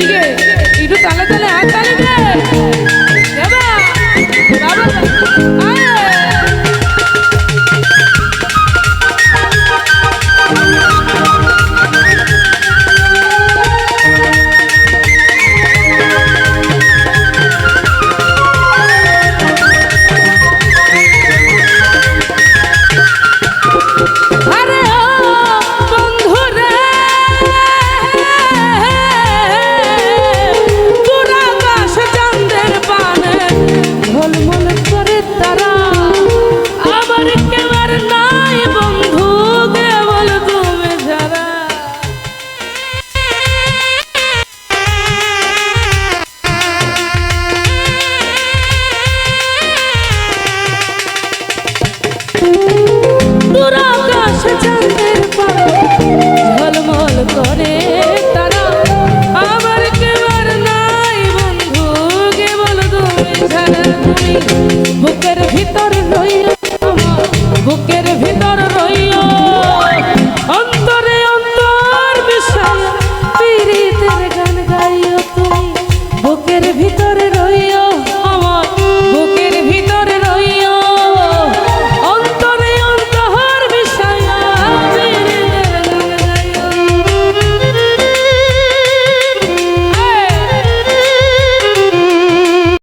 দিকে। একটু তালে বুকের ভিতর রইল অন্তরে অন্তর বিষয় পীড়িতের গান গাইও তুমি। বুকের ভিতর